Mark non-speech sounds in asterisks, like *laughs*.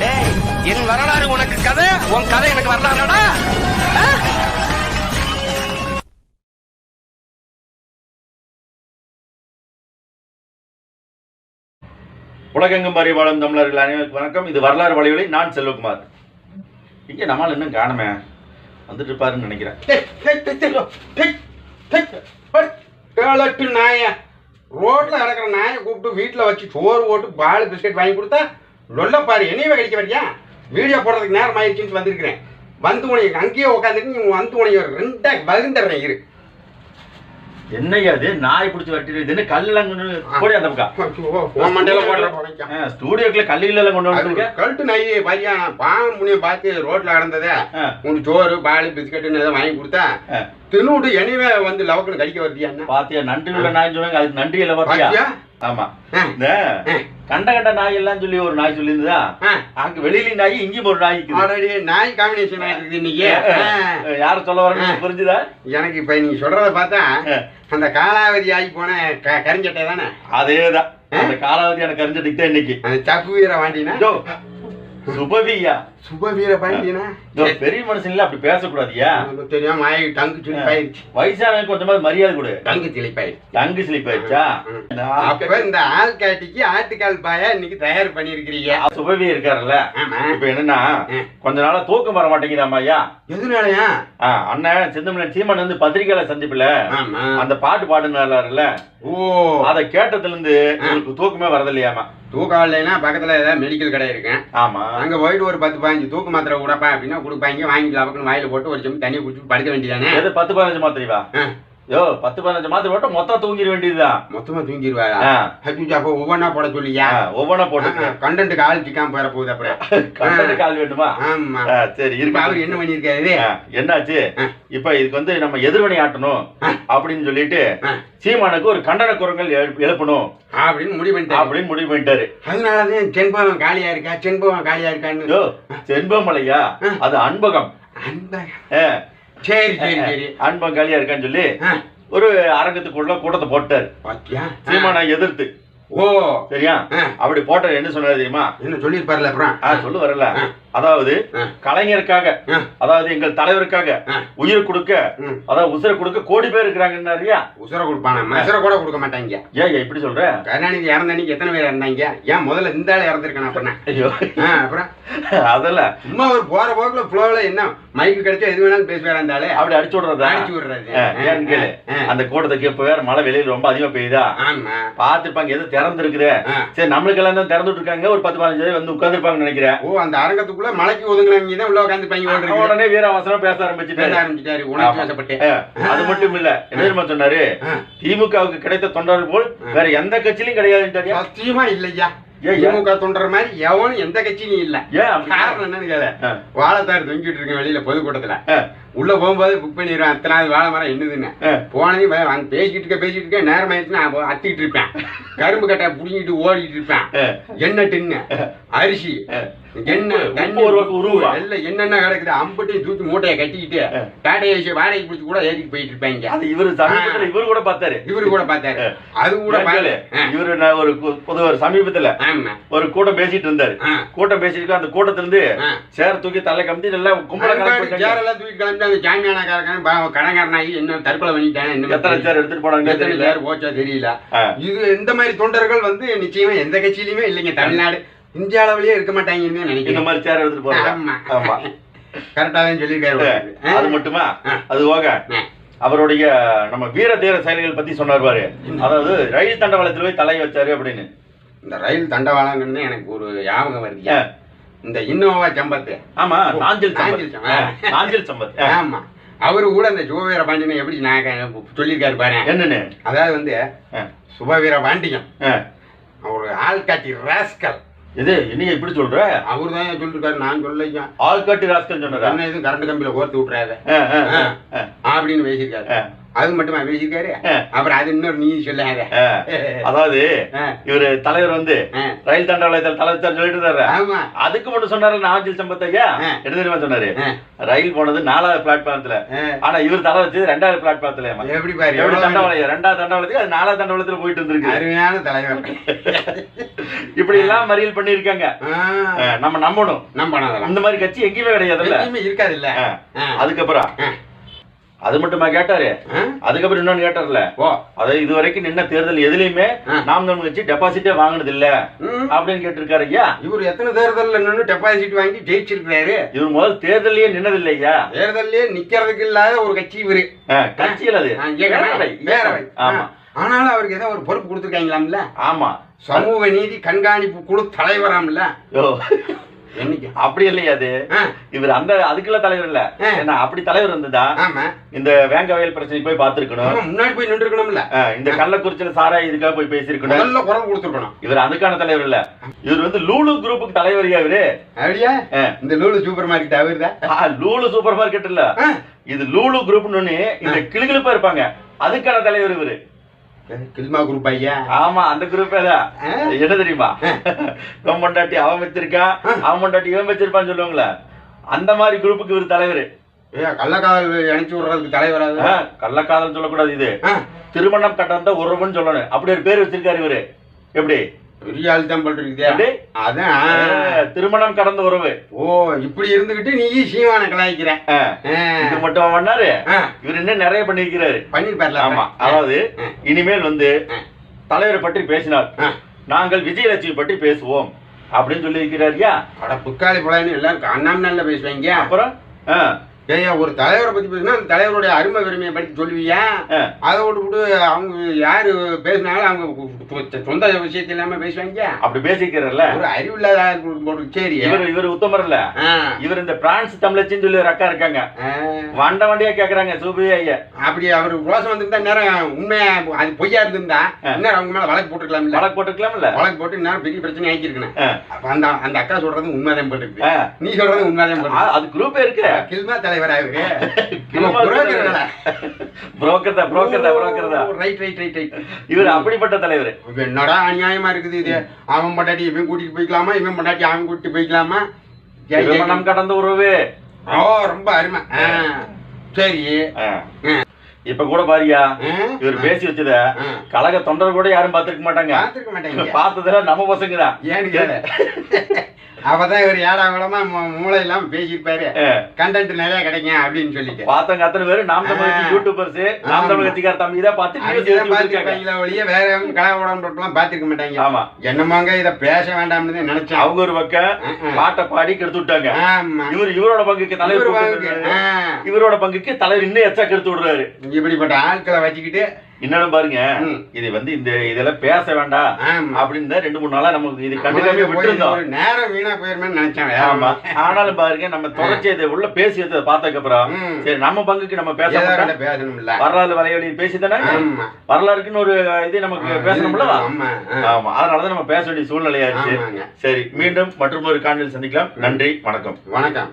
டேய் என் வரலாறு உனக்கு கதை? உன் கதை எனக்கு வரலாறுடா? உலகெங்கும் பறி வாழும் தமிழர்கள் அனைவருக்கும் வணக்கம். இது வரலாறு வழிவழி நான் செல்வகுமார். இங்கே நம்மால் இன்னும் காணுமே. வந்துட்டு இருப்பாருன்னு நினைக்கிறேன். நாய. ரோட்ல கிடக்குற நாயை கூப்பிட்டு வீட்டில் வச்சு சோறு போட்டு பால் பிஸ்கட் வாங்கி கொடுத்தா லொல்ல பாரு என்னையவே கழிக்க வரியா வீடியோ போடுறதுக்கு நேரம் ஆயிடுச்சுன்னு வந்திருக்கிறேன். வந்து உனக்கு அங்கேயே உட்காந்துட்டு நீ வந்து உனக்கு ஒரு ரெண்டா பகிர்ந்துடுறேன் இரு. என்னையா அது நாய் பிடிச்சி வட்டிடுதுன்னு கல்லாம் கொண்டு வந்து போடி அந்த பக்கம்? மண்டையில போடுற. ஸ்டூடியோக்குள்ள கல்லிகள் கொண்டு அது வந்துருக்க கழட்டு நாய் பாரியா. நான் பாவம் முனிய பார்த்து ரோட்ல கிடந்ததே ஆ. உனக்கு சோறு பால் பிஸ்கட்டுன்னு எதாவது வாங்கி கொடுத்தா. தின்னுட்டு என்னையவே வந்து லவக்குன்னு கடிக்க வருதியா என்ன? பாத்தியா நன்றி உள்ள நாய் சொல்லுவாங்க அதுக்கு நன்றி இல்லை பாத்தியா? ஆமா. இந்த. கண்ட கண்ட நாய் எல்லாம் சொல்லி ஒரு நாய் சொல்லியிருந்ததா. அங்க வெளியில நாய் இங்கேயும் ஒரு நாய் இருக்குது. ஆல்ரெடி நாய் காம்பினேஷன் ஆயிருக்கு இன்னைக்கு. ஆ. யார் சொல்ல ஆ. புரிஞ்சுதா? எனக்கு இப்ப நீ சொல்றத பார்த்தா. அந்த காலாவதி ஆகி போன கரிஞ்சட்டை தானே? அதேதான். அந்த காலாவதி எனக்கு அறிஞ்சிட்டு இன்னைக்கு. அந்த சப்பு வீர இதோ, சுபவியா. சுப வீர பாண்டியனா பெரிய மனுஷன்ல அப்படி பேசக்கூடாதியா? தெரியாம மாய் டங்கு சிலிப்பாயிருச்சு வயசானவங்க கொஞ்சமாவது மரியாதை கொடு. டங்கு சிலிப்பாயிருச்சு டங்கு ஸ்லிப் ஆயிடுச்சா அப்ப இந்த ஆள் காட்டிக்கு ஆட்டுக்கால் பாயா இன்னைக்கு தயார் பண்ணிருக்கிறீங்க. சுபவி இருக்காருல்ல? ஆமா. இப்ப என்னன்னா. கொஞ்ச நாளா தூக்கம் வர மாட்டேங்குதாம்மா ஐயா. எதுனாலயா? அண்ணன் செந்தமிழன் சீமான் வந்து பத்திரிக்கையில சந்திப்புல ஆமா. அந்த பாட்டு பாடுனாருல ஓ. அத கேட்டதுல இருந்து உங்களுக்கு தூக்கமே வரதில்லையாமா தூக்கம் இல்லைன்னா பக்கத்துல ஏதாவது மெடிக்கல் கடை இருக்கேன் ஆமா. அங்க போயிட்டு ஒரு பத்து பதினஞ்சு தூக்கு மாத்திரை கூடப்பா அப்படின்னா கொடுப்பாங்க வாங்கி லவக்குன்னு வாயில போட்டு ஒரு செம்பு தண்ணி குடிச்சு படுக்க வேண்டியதானே பத்து பதினஞ்சு மாத்திரைவா. யோ பத்து பதினஞ்சு மாத்திரை போட்டு மொத்தம் தூங்கிட வேண்டியதுதான். மொத்தமா ஆ, அச்சூச்சு அப்போ ஒவ்வொன்றா போட சொல்லியா? ஒவ்வொன்றா போட்டு. கண்டென்ட்டுக்கு ஆள் சிக்காம போயிட போகுது அப்புறம். *laughs* கண்டது கால் வேண்டுமா? ஆமா. சரி இருக்கு அவர் என்ன பண்ணிருக்காரு ஆ, என்னாச்சு. இப்ப இதுக்கு வந்து நம்ம எதிர்வினை ஆட்டணும். அப்படின்னு சொல்லிட்டு. சீமானுக்கு ஒரு கண்டன குரங்கள் எழு- எழுப்பணும். அப்படின்னு முடிவு பண்ணிட்டாரு. அப்படின்னு முடிவு பண்ணிட்டாரு. அதனாலதான் செண்பகம் காலியா இருக்கா? செண்பகம் காலியா இருக்கான்னு? யோ செண்பமலையா ஆ. அது அன்பகம். அன்பகம். சரி சரி சரி. அன்பகம் காலியா இருக்கான்னு சொல்லி ஒரு அரங்கத்துக்குள்ள கூட்டத்தை போட்டாரு. சீமானை எதிர்த்து. ஓ. சரியா? அப்படி போட்டார் என்ன சொன்னாரு தெரியுமா? என்ன சொல்லிருப்பார்ல அப்புறம்? சொல்லு வரல. அதாவது. கலைஞருக்காக. அதாவது எங்கள் தலைவருக்காக. உயிர் கொடுக்க. அதாவது உசுரை கொடுக்க கோடி பேர் இருக்கிறாங்கன்னாரியா உசுர கொடுப்பானா? மசுர கூட கொடுக்க மாட்டாங்க. ஏன் இப்படி சொல்ற? கருணாநிதி இறந்த அன்னைக்கு எத்தனை பேர் இறந்தாங்க? ஏன் முதல்ல இந்த ஆள் இறந்துருக்கான அப்புறம் ஐயோ. அப்புறம்? அதல்ல. சும்மா ஒரு போற போக்குல ஃப்ளோல என்ன? மைக்கு கிடைச்சா எது வேணாலும் பேசுவார் அந்த ஆளு. அப்படி அடிச்சு விடுறதா. அடிச்சு விடுறது. ஏன்னு கேளு. அந்த கூட்டத்துக்கு இப்ப வேற மழை வெளியில ரொம்ப அதிகமா பெய்யுதா? ஆமா. பார்த்திருப்பாங்க எது திறந்துருக்குது. சரி நம்மளுக்கு எல்லாம் தான் திறந்துட்டு இருக்காங்க? ஒரு பத்து பதினஞ்சு பேர் வந்து உட்கார்ந்துருப்பாங்கன்னு நினைக்கிறேன். ஓ அந்த அரங்கத்துக்குள்ள மலைக்கு ஒதுங்கினவங்க தான் உள்ள உட்காந்து பையன் உடனே வீராவசனம் பேச பேச ஆரம்பிச்சுட்டாரு ஆரம்பிச்சிட்டாரு உணர்ச்சி ஆமா. வசப்பட்டு ஆ, அது மட்டும் இல்ல என்ன தெரியுமா சொன்னாரு. திமுகவுக்கு கிடைத்த தொண்டர்கள் போல் வேற எந்த கட்சியிலும் கிடையாது சத்தியமா இல்லையா? திமுக தொண்டர் மாதிரி எவனும் எந்த கட்சியும் இல்ல? காரணம் என்னன்னு கேள ஆ. வாழைத்தார் தொங்கிட்டு இருக்கேன் வெளியில பொதுக்கூட்டத்துல. உள்ள போகும்போது புக் பண்ணிடுவேன் அத்தனாவது வாழை மரம் என்னதுன்னு. போனதையும் பேசிட்டு இருக்க பேசிட்டு இருக்க நேரம் ஆயிடுச்சு நான் அத்திக்கிட்டு இருப்பேன். கரும்பு கட்டை புடிங்கிட்டு ஓடிட்டு இருப்பேன். எண்ணெய் டின்னு அரிசி. என்னென்ன கிடக்குது? அம்பட்டையும் தூக்கி மூட்டையை கட்டிக்கிட்டு. டாடா ஏசி வாடகை பிடிச்சி கூட ஏறிட்டு போயிட்டு இருப்பாங்க அது இவரு இவரு கூட பார்த்தாரு. இவரு கூட பார்த்தாரு. அது கூட பார்த்தாரு. இவரு ஒரு பொது ஒரு சமீபத்துல ஒரு கூட்டம் பேசிட்டு இருந்தாரு. கூட்டம் பேசிட்டு அந்த கூட்டத்துல இருந்து ஆ. சேர் தூக்கி தலை கம்பி நல்லா கும்பல சேரெல்லாம் தூக்கி கிளம்பி அந்த சாமியானக்காரன் பாவம் கடங்காரனாகி என்ன தற்கொலை பண்ணிட்டானே என்ன எத்தனை சேர் எடுத்துட்டு போனாங்கன்னு எத்தனை போச்சா தெரியல. இது இந்த மாதிரி தொண்டர்கள் வந்து நிச்சயமா எந்த கட்சியிலுமே இல்லைங்க தமிழ்நாடு. இந்திய அளவுலயே இருக்க மாட்டாங்கன்னு இந்த நினைக்கிறேன். மாதிரி சேர் எடுத்துட்டு போறாங்க ஆமா. ஆமா. கரெக்டா தான் சொல்லியிருக்காரு அது மட்டுமா. அது போக. அவருடைய நம்ம வீர தீர செயல்கள் பத்தி சொன்னார் பாரு. அதாவது ரயில் தண்டவாளத்துல போய் தலை வச்சாரு அப்படின்னு. இந்த ரயில் தண்டவாளங்கன்னு எனக்கு ஒரு ஞாபகம் வருது. இந்த இன்னோவா சம்பத்து. ஆமா நாஞ்சில் சம்பத். நாஞ்சில் சம்பத். ஆமா. அவரு கூட இந்த சுபவீர பாண்டியனை எப்படி நான் சொல்லியிருக்காரு பாரு. என்னன்னு? அதாவது வந்து. சுபவீர பாண்டியன். ஒரு ஆள்காட்டி ராஸ்கல். இது என்னைய இப்படி சொல்ற? அவர் தான் சொல்லிருக்காரு நான் சொல்லையா ஆள்காட்டி ராஸ்கல் சொன்னாரா? என்ன எதுவும் கரண்ட் கம்பியில கோர்த்து ஆ. அப்படின்னு பேசியிருக்காரு. அது மட்டுமா பேசியிருக்காரு அப்புறம் அது இன்னொரு நீ சொல்லாத. அதாவது இவரு தலைவர் வந்து. ரயில் தண்டவாளத்தில் தலைவர் சொல்லிட்டு இருந்தாரு. ஆமா. அதுக்கு மட்டும் சொன்னாரு நாவஞ்சில் சம்பத்தையா? ஆ. என்ன தெரியுமா சொன்னாரு. ரயில் போனது நாலாவது பிளாட்ஃபார்ம்ல ஆனா இவர் தலை வச்சது ரெண்டாவது பிளாட்ஃபார்ம்ல எப்படி பாரு எப்படி தண்டவாளம்? ரெண்டாவது தண்டவாளத்துக்கு அது நாலாவது தண்டவாளத்துல போயிட்டு இருந்திருக்கு அருமையான தலைவர். இப்படி எல்லாம் மறியல் பண்ணிருக்காங்க நம்ம நம்பணும். நம்பணும் இந்த மாதிரி கட்சி எங்கேயுமே எங்கேயுமே இருக்காது இல்ல. அதுக்கப்புறம். அது மட்டுமா கேட்டாரு? அதுக்கப்புறம் இன்னொன்னு கேட்டார்ல. ஓ அதாவது இது வரைக்கும் நின்ன தேர்தல் எதுலயுமே. நாம் தமிழ் கட்சி டெபாசிட்டே வாங்கினது இல்ல. அப்படின்னு கேட்டிருக்காரு ஐயா. இவர் எத்தனை தேர்தல்ல நின்று டெபாசிட் வாங்கி ஜெயிச்சிருக்கிறாரு? இவர் முதல் தேர்தலே நின்னது இல்லையா தேர்தல்லே நிக்கிறதுக்கு இல்லாத ஒரு கட்சி இவரு. கட்சியில் அது? வேறவை. ஆமா. ஆனாலும் அவருக்கு ஏதோ ஒரு பொறுப்பு கொடுத்துருக்காங்களாம்ல? ஆமா. சமூக நீதி கண்காணிப்பு குழு தலைவராம்ல? அப்படி இல்லையா அது. இவர் அந்த அதுக்குள்ள தலைவர் இல்ல. ஆ. ஏன்னா அப்படி தலைவர் இருந்ததா? இந்த வேங்க வயல் பிரச்சனைக்கு போய் பார்த்திருக்கணும். ஆமா, முன்னாடி போய் நின்று இருக்கணும்ல இந்த கள்ளக்குறிச்சியில சாரா இதுக்காக போய் பேசியிருக்கணும். முதல்ல குரல் கொடுத்துருக்கணும். இவர் அதுக்கான தலைவர் இல்ல. இவர் வந்து லூலு குரூப்புக்கு தலைவரியா இவரு? அப்படியா. இந்த லூலு சூப்பர் மார்க்கெட் அவருதான் ஆ, லூலு சூப்பர் மார்க்கெட் இல்ல. இது லூலு குரூப்னு இந்த கிளுகிளுப்பா இருப்பாங்க. அதுக்கான தலைவர் இவரு. கில்மா குரூப் ஐயா? ஆமா அந்த குரூப்பே தான். என்ன தெரியுமா? இவன் பொண்டாட்டி அவன் வச்சிருக்கான் அவன் பொண்டாட்டி இவன் வச்சிருப்பான்னு சொல்லுவாங்களே. அந்த மாதிரி குரூப்புக்கு இவர் தலைவர். கள்ளக்காதல் இணைச்சு விடுறதுக்கு தலைவராது கள்ளக்காதல் சொல்லக்கூடாது இது. திருமணம் கட்டந்த உறவுன்னு சொல்லணும். அப்படி ஒரு பேர் வச்சிருக்காரு இவரு. எப்படி? பெரிய ஆள் தான் போல் இருக்குதே. எப்படி? அதான். திருமணம் கடந்த உறவு. ஓ இப்படி இருந்துகிட்டு நீ சீமான கலாய்க்கிற. இது மட்டும் பண்ணாரு? இவர் இன்னும் நிறைய பண்ணிருக்கிறாரு பண்ணிருப்பார்ல ஆமா. அதாவது. இனிமேல் வந்து. தலைவரை பற்றி பேசினார். நாங்கள் விஜயலட்சுமி பற்றி பேசுவோம். அப்படின்னு சொல்லி இருக்கிறாரியா அட புக்காளி புலான்னு எல்லாரும் அண்ணாம் நல்ல பேசுவாங்க அப்புறம்? ஏய்யா ஒரு தலைவரை பத்தி பேசினா அந்த தலைவருடைய அருமை பெருமையை பற்றி சொல்லுவியா. அதை விட்டு விட்டு அவங்க யாரு பேசினாலும் அவங்க சொந்த விஷயத்து இல்லாம பேசுவாங்க. அப்படி பேசிக்கிறல்ல ஒரு அறிவு இல்லாத சரி. இவர் இவர் உத்தமர் இல்ல இவர் இந்த பிரான்ஸ் தமிழச்சின்னு சொல்லி ஒரு அக்கா இருக்காங்க. வண்ட வண்டியா கேக்குறாங்க சூபி ஐயா. அப்படி அவர் ரோசம் வந்திருந்தா நேரம் உண்மையா அது பொய்யா இருந்திருந்தா இன்னும் அவங்க மேல வழக்கு போட்டுக்கலாம்ல. வழக்கு போட்டுக்கலாம்ல. வழக்கு போட்டு நேரம் பெரிய பிரச்சனை ஆக்கியிருக்கணும் ஆ. அப்ப அந்த அந்த அக்கா சொல்றது உண்மைதான் போட்டுருக்கு. நீ சொல்றது உண்மைதான் அது குரூப்பே இருக்கு கில்மா *laughs* தலைவரா. புரோக்கர் தான் புரோக்கர் தான் புரோக்கர் தான். ரைட் ரைட் ரைட் ரைட் இவர் அப்படிப்பட்ட தலைவர். என்னடா அநியாயமா இருக்குது இது? அவன் பொண்டாட்டி இவன் கூட்டிட்டு போய்க்கலாமா? இவன் பொண்டாட்டி அவன் கூட்டிட்டு போய்க்கலாமா. திருமணம் கடந்த உறவு. ஓ ரொம்ப அருமை. சரி. இப்ப கூட பாரியா இவர் பேசி வச்சத. கழக தொண்டர் கூட யாரும் பார்த்திருக்க மாட்டாங்க. பார்த்திருக்க மாட்டாங்க. பார்த்ததுல நம்ம பசங்க தான். ஏன்னு அவதான் இவர் ஏழாம் குளமா மூளை இல்லாம பேசியிருப்பாரு. கண்டென்ட் நிறைய கிடைக்கும் அப்படின்னு சொல்லிட்டு. பார்த்தவங்க அத்தனை பேரு நாம் தமிழ். யூடியூபர்ஸ் நாம் தமிழ் கட்சிக்கார தம்பி தான் பார்த்து. பார்த்திருப்பாங்களே ஒழிய வேற எவனும் கலாபடம் போட்டுலாம் பார்த்திருக்க மாட்டாங்க. ஆமா. என்னமாங்க இத பேச வேண்டாம்னு நினைச்சேன். அவங்க ஒரு பக்கம். பாட்டை பாடி கெடுத்து விட்டாங்க. இவர் இவரோட பங்குக்கு தலைவர். இவரோட பங்குக்கு தலைவர் இன்னும் எச்சா கெடுத்து விடுறாரு. இப்படிப்பட்ட ஆட்களை வச்சுக்கிட்டு இன்னொன்னு பாருங்க. இது வந்து இந்த இதெல்லாம் பேச வேண்டாம். அப்படின்னு ரெண்டு மூணு நாளா நமக்கு இது கண்டுக்காம போய் விட்டுருந்தோம். நேரம் வீணா போயிருமேன்னு நினைச்சேன் ஆமா. ஆனாலும் பாருங்க நம்ம தொடர்ச்சி இதை உள்ள பேசி வச்சதை பார்த்ததுக்கு அப்புறம். சரி நம்ம பங்குக்கு நம்ம பேச ரெண்டு பேசணும்ல. வரலாறு வலைவலி பேசி தானே? வரலாறுக்குன்னு ஒரு இது நமக்கு பேசணும்ல? ஆமா அதனாலதான் நம்ம பேச வேண்டிய சூழ்நிலையாச்சு. சரி மீண்டும் மற்றும் ஒரு காணொலி சந்திக்கலாம். நன்றி வணக்கம். வணக்கம்.